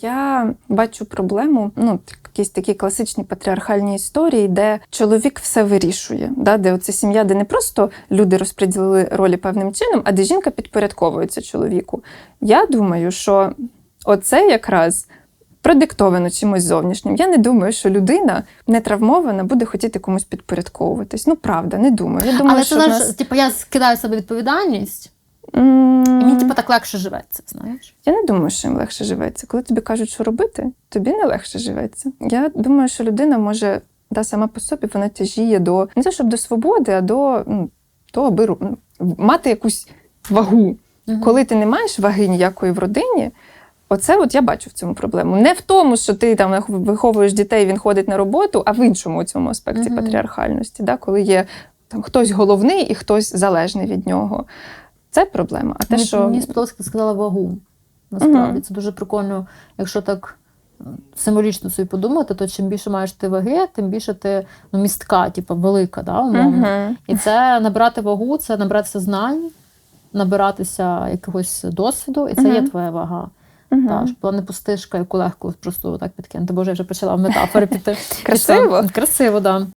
Я бачу проблему, ну якісь такі класичні патріархальні історії, де чоловік все вирішує, да? де оце сім'я, де не просто люди розподілили ролі певним чином, а де жінка підпорядковується чоловіку. Я думаю, що оце якраз. Продиктовано чимось зовнішнім. Я не думаю, що людина не травмована буде хотіти комусь підпорядковуватись. Ну правда, не думаю. Я думаю, Але що це в знаєш, нас... типу, я скидаю себе відповідальність, мені типу, так легше живеться, знаєш. Я не думаю, що їм легше живеться. Коли тобі кажуть, що робити, тобі не легше живеться. Я думаю, що людина може да, сама по собі вона тяжіє до не те, щоб до свободи, а до ну, того, аби ну, мати якусь вагу. Мгм. Коли ти не маєш ваги ніякої в родині, оце от я бачу в цьому проблему. Не в тому, що ти там виховуєш дітей, він ходить на роботу, а в іншому цьому аспекті Мгм. патріархальності, да, коли є там хтось головний і хтось залежний від нього. Це проблема. А те, мені, що мені сподобалось, як ти сказала вагу. Насправді Мгм. це дуже прикольно, якщо так е, символічно собі подумати, то чим більше маєш ти ваги, тим більше ти ну, містка, типу, велика, да, умовно. Мгм. І це набирати вагу, це набиратися знань, набиратися якогось досвіду, і це є твоя вага. Мгм. Та, щоб була не пустишка, яку легко просто так підкинути. Боже, я вже почала в метафори піти. Красиво. Красиво, так.